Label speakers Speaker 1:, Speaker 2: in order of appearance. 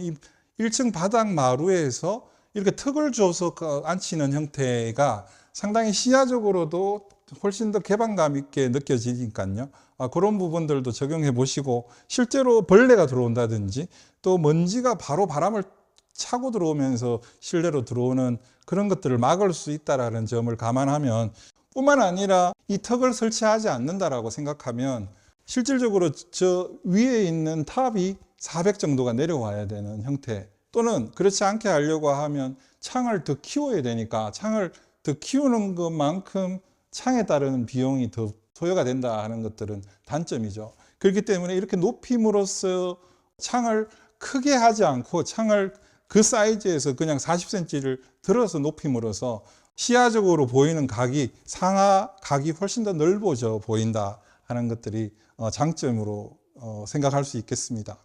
Speaker 1: 이 1층 바닥 마루에서 이렇게 턱을 줘서 그 앉히는 형태가 상당히 시야적으로도 훨씬 더 개방감 있게 느껴지니까요. 아, 그런 부분들도 적용해 보시고 실제로 벌레가 들어온다든지 또 먼지가 바로 바람을 차고 들어오면서 실내로 들어오는 그런 것들을 막을 수 있다라는 점을 감안하면 뿐만 아니라 이 턱을 설치하지 않는다라고 생각하면 실질적으로 저 위에 있는 탑이 400 정도가 내려와야 되는 형태 또는 그렇지 않게 하려고 하면 창을 더 키워야 되니까 창을 더 키우는 것만큼 창에 따른 비용이 더 소요가 된다 하는 것들은 단점이죠. 그렇기 때문에 이렇게 높임으로써 창을 크게 하지 않고 창을 그 사이즈에서 그냥 40cm를 들어서 높임으로써 시야적으로 보이는 각이 상하 각이 훨씬 더 넓어져 보인다 하는 것들이 어, 장점으로 어, 생각할 수 있겠습니다.